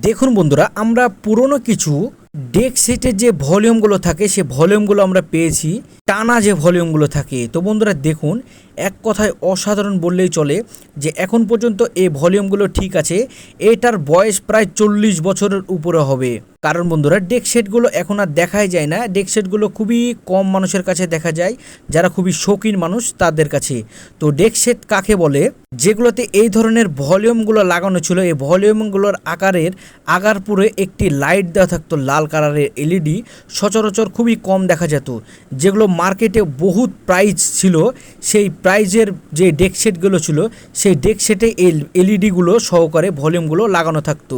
দেখুন বন্ধুরা আমরা পুরনো কিছু ডেক সেটের যে ভলিউমগুলো থাকে, সে ভলিউমগুলো আমরা পেয়েছি, টানা যে ভলিউমগুলো থাকে। তো বন্ধুরা দেখুন, এক কথায় অসাধারণ বললেই চলে যে এখন পর্যন্ত এই ভলিউমগুলো ঠিক আছে, এটার বয়স প্রায় চল্লিশ বছরের উপরে হবে। কারণ বন্ধুরা ডেক সেটগুলো এখন আর দেখাই যায় না। ডেক সেটগুলো খুবই কম মানুষের কাছে দেখা যায়, যারা খুবই শৌখিন মানুষ তাদের কাছে। তো ডেক সেট কাকে বলে? যেগুলোতে এই ধরনের ভলিউমগুলো লাগানো ছিল, এই ভলিউমগুলোর আকারের আগারপুরে একটি লাইট দেওয়া থাকতো, লাল কালারের এলইডি সচরাচর খুবই কম দেখা যেত। যেগুলো মার্কেটে বহুত প্রাইস ছিল, সেই প্রাইজের যে ডেক সেটগুলো ছিল, সেই ডেক সেটে এলইডিগুলো সহকারে ভলিউমগুলো লাগানো থাকতো।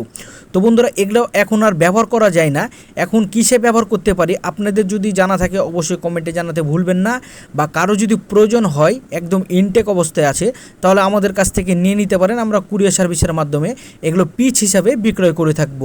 তো বন্ধুরা, এগুলো এখন আর ব্যবহার করা যায় না। এখন কিসে ব্যবহার করতে পারি? আপনাদের যদি জানা থাকে, অবশ্যই কমেন্টে জানাতে ভুলবেন না। বা কারও যদি প্রয়োজন হয়, একদম ইনটেক অবস্থায় আছে, তাহলে আমাদের কাছ থেকে নিয়ে নিতে পারেন। আমরা কুরিয়ার সার্ভিসের মাধ্যমে এগুলো পিচ হিসাবে বিক্রয় করে থাকব।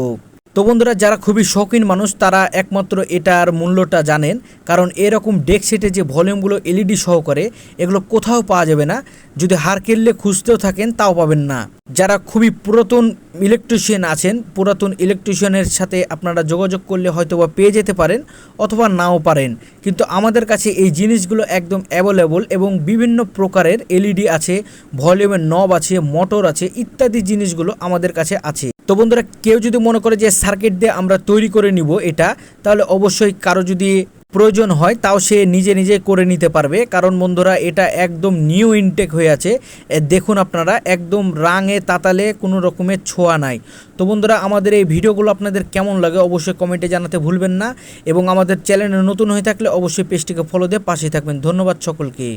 তো বন্ধুরা, যারা খুবই শৌখিন মানুষ, তারা একমাত্র এটার মূল্যটা জানেন। কারণ এরকম ডেক সেটে যে ভলিউমগুলো এলইডি সহকারে এগুলো কোথাও পাওয়া যাবে না। যদি হার কেললে খুঁজতেও থাকেন, তাও পাবেন না। যারা খুবই পুরাতন ইলেকট্রিশিয়ান আছেন, পুরাতন ইলেকট্রিশিয়ানের সাথে আপনারা যোগাযোগ করলে হয়তো বা পেয়ে যেতে পারেন অথবা নাও পারেন। কিন্তু আমাদের কাছে এই জিনিসগুলো একদম অ্যাভেলেবল এবং বিভিন্ন প্রকারের এলইডি আছে ভলিউমের নব আছে মোটর আছে, ইত্যাদি জিনিসগুলো আমাদের কাছে আছে। তো বন্ধুরা, কেউ যদি মনে করে যে সার্কিট দিয়ে আমরা তৈরি করে নিব এটা, তাহলে অবশ্যই কারও যদি প্রয়োজন হয়, তাও সে নিজে নিজে করে নিতে পারবে। কারণ বন্ধুরা, এটা একদম নিউ ইনটেক হয়ে আছে। দেখুন আপনারা, একদম রাঙে তাতালে কোনো রকমের ছোঁয়া নাই। তো বন্ধুরা, আমাদের এই ভিডিওগুলো আপনাদের কেমন লাগে অবশ্যই কমেন্টে জানাতে ভুলবেন না। এবং আমাদের চ্যানেলে নতুন হয়ে থাকলে অবশ্যই পেজটিকে ফলো দিয়ে পাশে থাকবেন। ধন্যবাদ সকলকে।